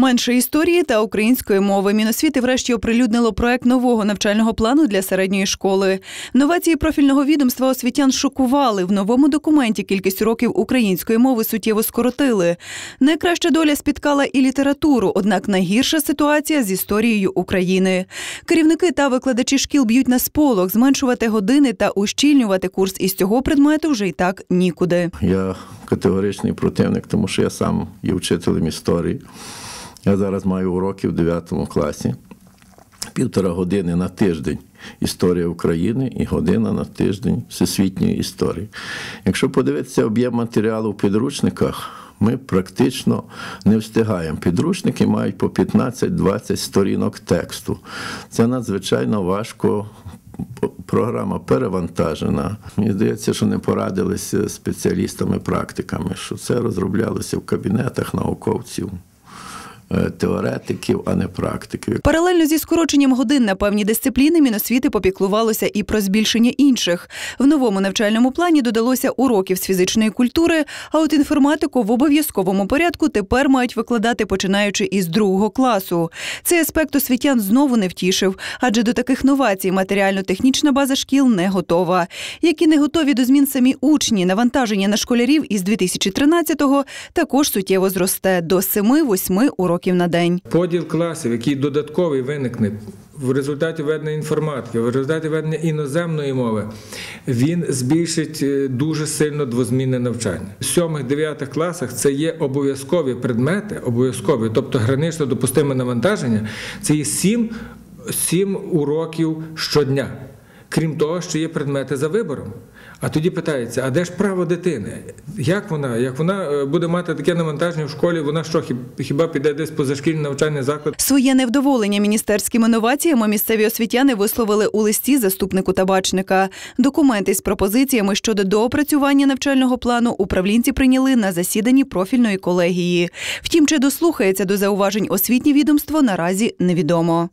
Менше історії та української мови. Міносвіти врешті оприлюднило проект нового навчального плану для середньої школи. Новації профільного відомства освітян шокували. В новому документі кількість уроків української мови суттєво скоротили. Найкраща доля спіткала і літературу, однак найгірша ситуація з історією України. Керівники та викладачі шкіл б'ють на сполох, зменшувати години та ущільнювати курс із цього предмету вже й так нікуди. Я категоричний противник, тому що я сам є вчителем історії. Я зараз маю уроки в 9 класі. Півтора години на тиждень історія України і година на тиждень всесвітньої історії. Якщо подивитися об'єм матеріалу в підручниках, ми практично не встигаємо. Підручники мають по 15-20 сторінок тексту. Це надзвичайно важко. Програма перевантажена. Мені здається, що не порадилися спеціалістами-практиками, що це розроблялося в кабінетах науковців. Е, Теоретиків, а не практиків. Паралельно зі скороченням годин на певні дисципліни Міносвіти попіклувалося і про збільшення інших. В новому навчальному плані додалося уроків з фізичної культури, а от інформатику в обов'язковому порядку тепер мають викладати починаючи із другого класу. Цей аспект освітян знову не втішив, адже до таких новацій матеріально-технічна база шкіл не готова. Як і не готові до змін самі учні, навантаження на школярів із 2013-го також суттєво зросте до 7-8 уроків на день. Поділ класів, який додатковий виникне в результаті введення інформатики, в результаті введення іноземної мови, він збільшить е, дуже сильно двозмінне навчання. В сьомих-дев'ятих класах це є обов'язкові предмети, обов'язкові, тобто гранично допустиме навантаження, це є сім, сім уроків щодня. Крім того, що є предмети за вибором. А тоді питається, а де ж право дитини? Як вона? Як вона е, буде мати таке навантаження в школі? Вона що, хіб- хіба піде десь позашкільний навчальний заклад? Своє невдоволення міністерськими новаціями місцеві освітяни висловили у листі заступнику табачника. Документи з пропозиціями щодо доопрацювання навчального плану управлінці прийняли на засіданні профільної колегії. Втім, чи дослухається до зауважень освітнє відомство наразі невідомо.